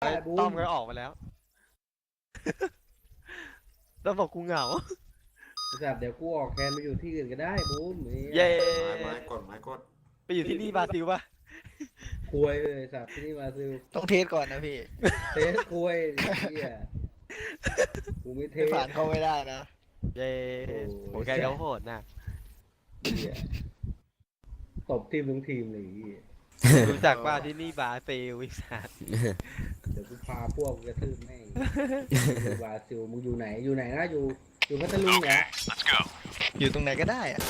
ไอ้บูต้อมมก็ออกมาแล้ว แล้วบอกกูเหงาจัดเดี๋ยวกูออกแคนไปอยู่ที่อื่นก็ได้บูมนี่เย้ไม้ไม้กดไม้กดไปอยู่ที่นี่บราซิลป่ะคุยเลยสัตว์ที่นี่มาซื้อต้องเทสก่อนนะพี่เทสคุยเฮียกูไม่เทไม่ส ผ่านเข้าไม่ได้นะเย้โอ้โหแกเขาโหดนะเหี้ยตบทีมทั้งทีมเลยเหี้ยรู้จักว่าที่นี่บราซิลวิสัท เดี๋ยวกูพาพวกกระทืบแม่งอยู่บราซิลมึงอยู่ไหนอยู่ไหนนะอยู่อยู่พัทลุงเหรออยู่ตรงไหนก็ได้อะ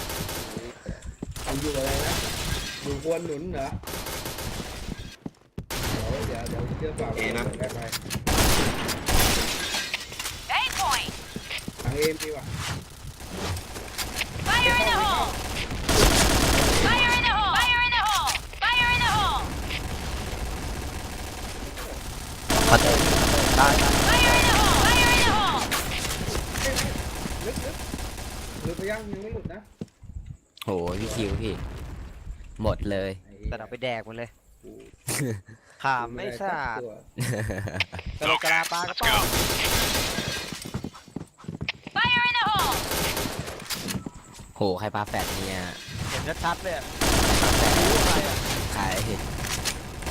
มึงอยู่อะไรนะอยู่ควนหนุนเหรอเดี๋ยวเดี๋ยวเดี๋ยวเชื่อเปล่าได้ไป A point. ทางเอ็มดีกว่า Fire in the hole. Fire in the hole. Fire in the hole. Fire in the hole. มา เตะได้ลึกไปยังยังไม่หลุดนะโหพี่คิวพี่ หมดเลยแต่เราไปแดกมันเลยขามไม่ทราบกระโหลกระลาปลากระป๋องโห ใครปาแฟดเนี่ย เห็นชัดๆเลยอะขาย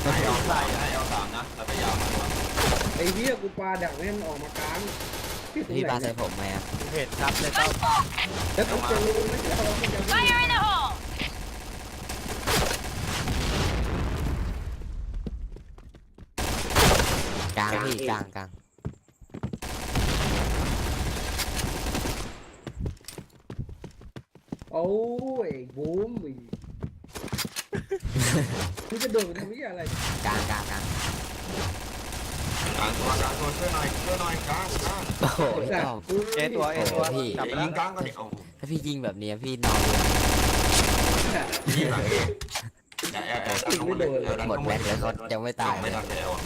ไอเอาสามนะไอเอาสามนะแล้วไปยาวมาตัวไอ้เหี้ยกูปลาดักแม่นออกมากลางที่ตรงพี่ไหนปาใส่เนี่ยผมไหมครับเห็นชัดเลยต้อมแล้วกูจะรู้ไหมเดี๋ยวเราจะรู้ Fire in the hole. กลางพี่กลางกลางโอ้ยบูมอีก กูจะโดดไปทำเหี้ยอะไรกลางกลางกลางกลางตัวกลางตัวช่วยหน่อยช่วยหน่อยกลางกลางโอ้โหไอ้สัตต้อก เอตัวเอตัวโอ้โหพี่ กลับไปยิงกลางก็ดิโอ้ถ้าพี่ยิงแบบเนี้ยพี่นอนเลยยิงหลังเองอย่าแอบแอบดันเข้ามาเลยแอบดันหมดเข้าแม็กแล้วก็ยังไม่ตายไม่ยดันแล้วอะ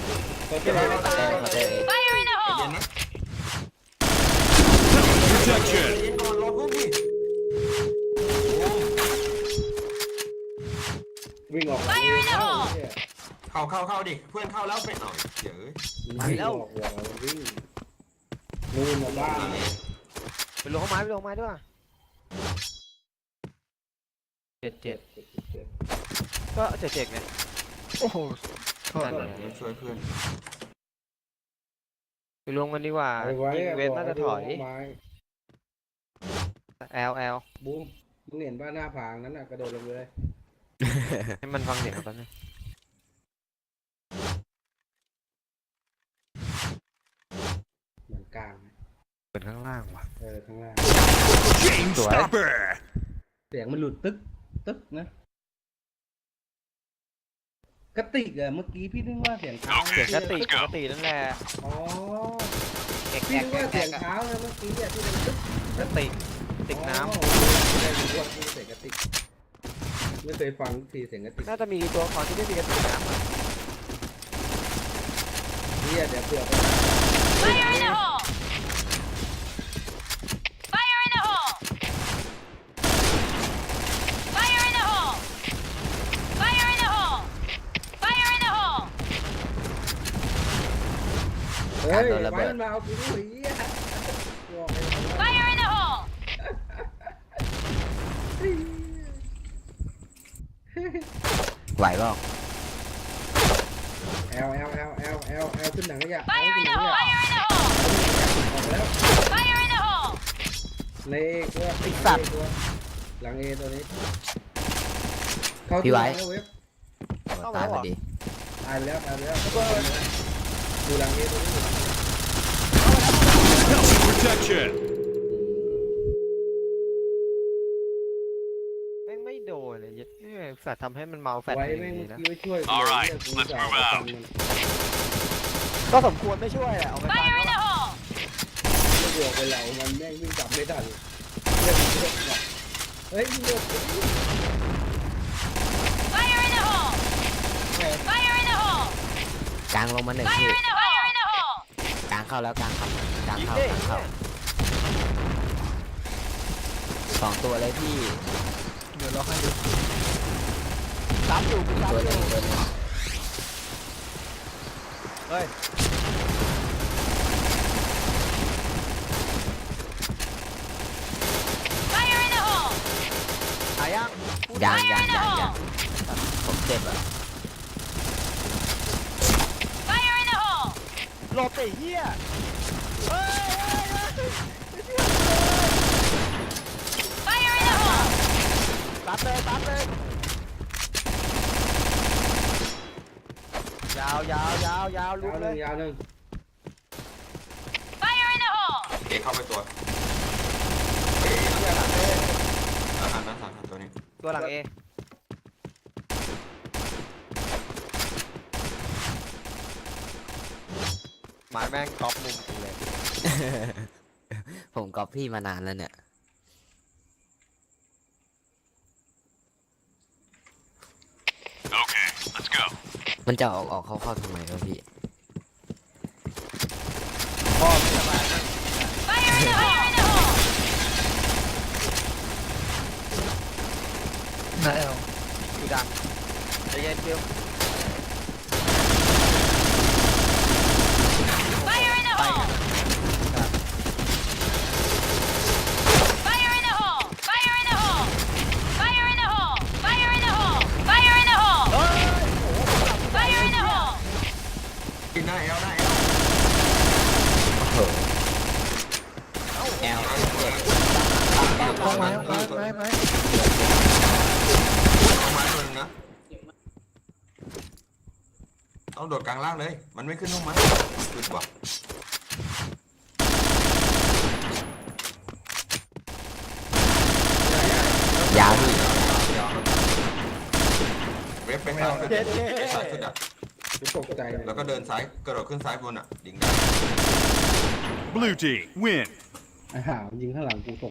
เขาจะไม่ตายเต้เขาเต้ Fire in the ใจ hole. เย็นนะใจเย็นก่อนรอเพื่อนดิ วิ่งออก Fire in the hole เข้าเข้าเข้าดิ เพื่อนเข้าแล้วเป็นหน่อยเดี๋ยววิ่งออกหัววิ่งนู่นมาบ้านไปลงเข้าไม้ไปลงเข้าไม้ด้วยเจ็ดเจ็ดก็เจ็ดเจ็ดไงโอ้โหโทษนั่นไงช่วยเพื่อนไปลงกันดีกว่าเอาไว้ยิงเวทน่าจะถอยไม้แอลแอลบูมมึงเห็นบ้านหน้าผางนั้นน่ะกระโดดลงเลย ให้มันฟังเสียงกันนะเหมือนกลางเปิดข้างล่างว่ะ เออข้างล่างสวยเสียงมันหลุดตึ๊กตึ๊กนะกระติกอะเมื่อกี้พี่นึกว่าเสียงเท้าเสียงกระติกกระตินั่นแหละอ๋อแอกพี่แอกนึกว่าแอเสียกงอะเท้านะเมื่อกี้อะที่มันตึ๊กกระติกติกน้อ๋อไม่ได้รู้ว่าพี่เสียงกระติก ไม่เคยฟังทีเสียงกระติกำน่าจะมีตัวละครที่ไม่มีกระติกน้ำอะเนี่ยเดี๋ยวเผื่อไป Fire in the hole. Fire in the hole. Fire in the hole. Fire in the hole. Fire in the hole. เฮ้ยไม้มันมาเอากูด้วยเหี้ยบอกเลยว่า Fire in the hole. ไหวเปล่าแอลแอลแอลแอลแอลแอลขึ้นหนังขยะแอล Fire ขึ้น in หนั the งข hole. ยะ Fire in the hole. ออกแล้ว Fire in the hole. ในเอตัวติดสัตว์ตัวหลังเอตัวนี้เข้า เนี่ยสัตว์ทำให้มันเมาแฟตไว้เองแม่งดีเมื่อนะกี้ไม่ช่วย Alright, กู let's จะ move เอา out ฟันมันก็สมควรไม่ช่วยแหละเอาไปฟัง Fire เขา in the hole. ไม่บวกไปเหล่ามันแม่งวิ่งกลับไม่ทันเรื่องเรื่องเนี่ยเฮ้ยเรื่อง Fire in the hole. Fire in the hole. กลางลงมาหนึ่ง Fire พี่ in the Fire in the hole. กลางเข้าแล้วกลางเข้ากลางยิงเข้าดิกลางเข้าสองตัวเลยพี่ เดี๋ยวเราให้ดูรับ อยู่กูจับอยู่เฮ้ยตายยังยังยังยังยังผมเจ็บอะหลบไอ้เหี้ยเฮ้ยเฮ้ยเฮ้ยตัดเลยตัดเลย วยาวยาวยาวลุยากวหเลนึ่งยยาวหนึ่ง Fire in the hole! เอเข้าไปตัวเอ๊ะอาหารนั้นสามตัวนี้ตัวหลังเอหมายแม่งก๊อปมุมกูเลยผมก๊อปพี่มานานแล้วเนี่ย มันจะออกออกเข้าเข้าทำไมครับพี่อไม่สบายนะ Fire in the hole! Fire in the hole! นาเอลดูดังใจเย็นคิว Fire in the hole! Fire in the hole! Fire in the hole! Fire in the hole! Fire in the hole! Fire in the hole! เฮ้ย Fire in the hole! กินหน้าเอลหน้าเอล โอ้โหแอล ห้องไม้ห้อง ไม้ไม้ไม้เอาไม้ตัวนึงนะต้องโดดกลางล่างเลย มันไม่ขึ้นห้องไม้ขึ้นว่ะยาวพี่เว็บไปซ้ายสุดเจ็ดเจ็ไปซ้ายดสุดอะกูตกใจเลยแล้วก็เดินซ้ายกระโดดขึ้นซ้ายบนอะดิ่งได้ Blue team, win. ไอ้ห่ายิงข้างหลังกูตก